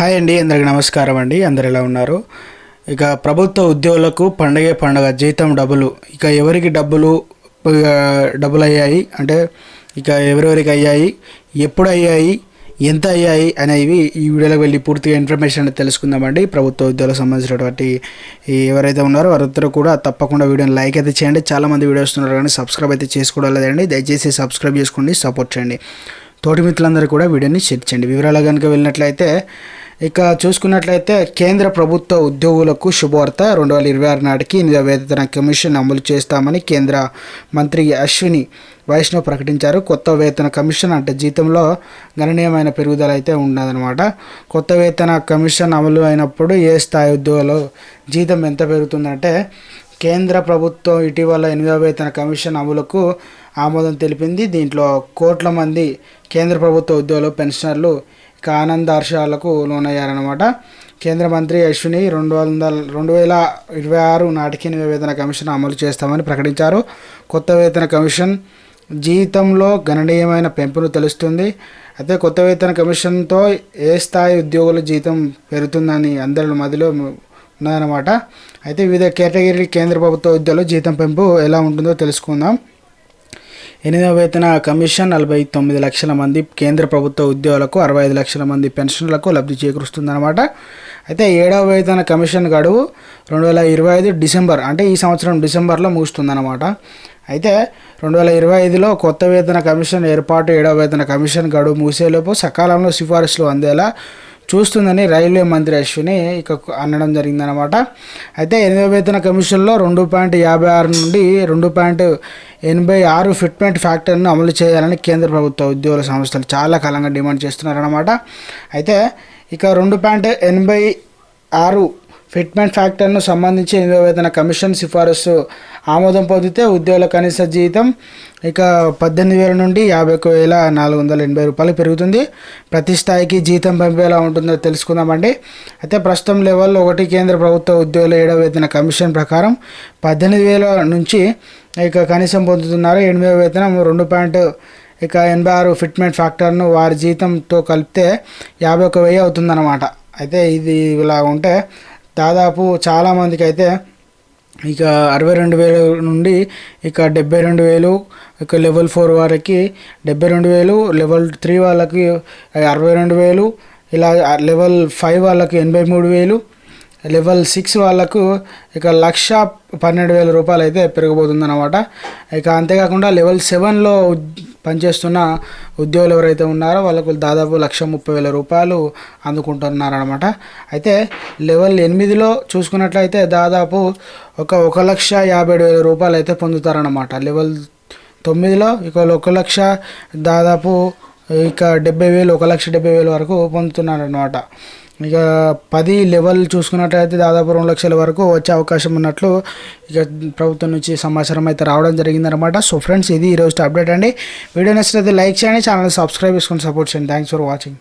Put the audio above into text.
Hi అండి అందరికి నమస్కారం అండి అందరు ఎలా ఉన్నారు? ఇక ప్రభుత్వ ఉద్యోగులకు పండగే పండగ జీతం డబ్బులు. ఇక ఎవరికి డబ్బులు డబ్బులు అయ్యాయి అంటే ఇక ఎవరెవరికి అయ్యాయి? ఎప్పుడు అయ్యాయి? ఎంత అయ్యాయి? అనేవి ఈ వీడియోలో వెళ్ళి పూర్తిగా ఇన్ఫర్మేషన్ తెలుసుకుందామండి. ప్రభుత్వ ఉద్యోగులకు సంబంధించినటువంటి ఎవరైతే ఉన్నారో వారందరూ కూడా తప్పకుండా వీడియోని లైక్ అయితే చేయండి. చాలామంది వీడియోస్ ఉన్నారు కానీ సబ్స్క్రైబ్ అయితే చేసుకోవడం లేదండి. దయచేసి సబ్స్క్రైబ్ చేసుకోండి సపోర్ట్ చేయండి. తోటి మిత్రులందరూ కూడా వీడియోని షేర్ చేయండి. వివరాలు కనుక వెళ్ళినట్లయితే ఇక చూసుకున్నట్లయితే కేంద్ర ప్రభుత్వ ఉద్యోగులకు శుభవార్త. రెండు వేల ఇరవై ఆరు నాటికి వేతన కమిషన్ అమలు చేస్తామని కేంద్ర మంత్రి అశ్విని వైష్ణవ్ ప్రకటించారు. కొత్త వేతన కమిషన్ అంటే జీతంలో గణనీయమైన పెరుగుదల అయితే ఉన్నదనమాట కొత్త వేతన కమిషన్ అమలు అయినప్పుడు ఏ స్థాయి ఉద్యోగులు జీతం ఎంత పెరుగుతుందంటే కేంద్ర ప్రభుత్వం ఇటీవల ఎనిమిదవ వేతన కమిషన్ అమలుకు ఆమోదం తెలిపింది. దీంట్లో కోట్ల మంది కేంద్ర ప్రభుత్వ ఉద్యోగులు పెన్షనర్లు ఇక ఆనందార్షాలకు లోనయ్యారనమాట కేంద్ర మంత్రి అశ్విని రెండు వందల రెండు వేల ఇరవై ఆరు నాటికి ఎనిమిదవ వేతన కమిషన్ అమలు చేస్తామని ప్రకటించారు. కొత్త వేతన కమిషన్ జీతంలో గణనీయమైన పెంపును తెలుస్తుంది. అయితే కొత్త వేతన కమిషన్తో ఏ స్థాయి ఉద్యోగుల జీతం పెరుగుతుందని అందరి మధ్యలో ఉన్నదన్నమాట అయితే వివిధ కేటగిరీ కేంద్ర ప్రభుత్వ ఉద్యోగుల జీతం పెంపు ఎలా ఉంటుందో తెలుసుకుందాం. ఎనిమిదవ వేతన కమిషన్ నలభై తొమ్మిది లక్షల మంది కేంద్ర ప్రభుత్వ ఉద్యోగులకు అరవై ఐదు లక్షల మంది పెన్షన్లకు లబ్ధి చేకూరుస్తుందన్నమాట. అయితే ఏడవ వేతన కమిషన్ గడువు రెండు వేల ఇరవై ఐదు డిసెంబర్ అంటే ఈ సంవత్సరం డిసెంబర్లో ముగుస్తుందన్నమాట. అయితే రెండు వేల ఇరవై ఐదులో కొత్త వేతన కమిషన్ ఏర్పాటు ఏడవ వేతన కమిషన్ గడువు ముగిసేలోపు సకాలంలో సిఫారసులు అందేలా చూస్తుందని రైల్వే మంత్రి అశ్విని ఇక అనడం జరిగిందనమాట అయితే ఎనిమిదవ వేతన కమిషన్లో రెండు పాయింట్ యాభై ఆరు నుండి రెండు పాయింట్ ఎనభై ఆరు ఫిట్మెంట్ ఫ్యాక్టర్ను అమలు చేయాలని కేంద్ర ప్రభుత్వ ఉద్యోగుల సంస్థలు చాలా కాలంగా డిమాండ్ చేస్తున్నారన్నమాట. అయితే ఇక రెండు పాయింట్ ఎనభై ఆరు ఫిట్మెంట్ ఫ్యాక్టర్ను సంబంధించి ఎనిమిదో వేతన కమిషన్ సిఫారసు ఆమోదం పొందితే ఉద్యోగుల కనీస జీతం ఇక పద్దెనిమిది వేల నుండి యాభై ఒక వేల నాలుగు వందల ఎనభై రూపాయలు పెరుగుతుంది. ప్రతి స్థాయికి జీతం పంపేలా ఉంటుందో తెలుసుకుందామండి. అయితే ప్రస్తుతం లెవెల్లో ఒకటి కేంద్ర ప్రభుత్వ ఉద్యోగుల ఏడవ వేతన కమిషన్ ప్రకారం పద్దెనిమిది వేల నుంచి ఇక కనీసం పొందుతున్నారు ఎనిమిదవ వేతనం రెండు పాయింట్ ఇక ఎనభై ఆరు ఫిట్మెంట్ ఫ్యాక్టర్ను వారి జీతంతో కలిపితే యాభై ఒక వెయ్యి అవుతుందన్నమాట. అయితే ఇది ఇలా ఉంటే దాదాపు చాలామందికి అయితే ఇక అరవై రెండు వేల నుండి ఇక డెబ్బై రెండు వేలు ఇక లెవెల్ ఫోర్ వారికి డెబ్బై రెండు వేలు లెవెల్ త్రీ వాళ్ళకి అరవై రెండు వేలు ఇలా లెవెల్ ఫైవ్ వాళ్ళకి ఎనభై మూడు వేలు లెవెల్ సిక్స్ వాళ్ళకు ఇక లక్ష పన్నెండు వేల రూపాయలు అయితే పెరగబోతుంది అనమాట ఇక అంతేకాకుండా లెవెల్ సెవెన్లో పనిచేస్తున్న ఉద్యోగులు ఎవరైతే ఉన్నారో వాళ్ళకు దాదాపు లక్ష ముప్పై వేల రూపాయలు అందుకుంటున్నారనమాట అయితే లెవెల్ ఎనిమిదిలో చూసుకున్నట్లయితే దాదాపు ఒక ఒక లక్ష యాభై వేల రూపాయలు అయితే పొందుతారనమాట లెవెల్ తొమ్మిదిలో ఇక ఒక లక్ష దాదాపు ఇక డెబ్బై వేలు ఒక లక్ష డెబ్బై వేలు వరకు పొందుతున్నారనమాట ఇక పది లెవెల్ చూసుకున్నట్లయితే దాదాపు రెండు లక్షల వరకు వచ్చే అవకాశం ఉన్నట్లు ఇక ప్రభుత్వం నుంచి సమాచారం అయితే రావడం జరిగిందనమాట సో ఫ్రెండ్స్ ఇది ఈరోజు అప్డేట్ అండి. వీడియో నచ్చినట్లయితే లైక్ చేయండి ఛానల్ సబ్స్క్రైబ్ చేసుకొని సపోర్ట్ చేయండి. Thanks for watching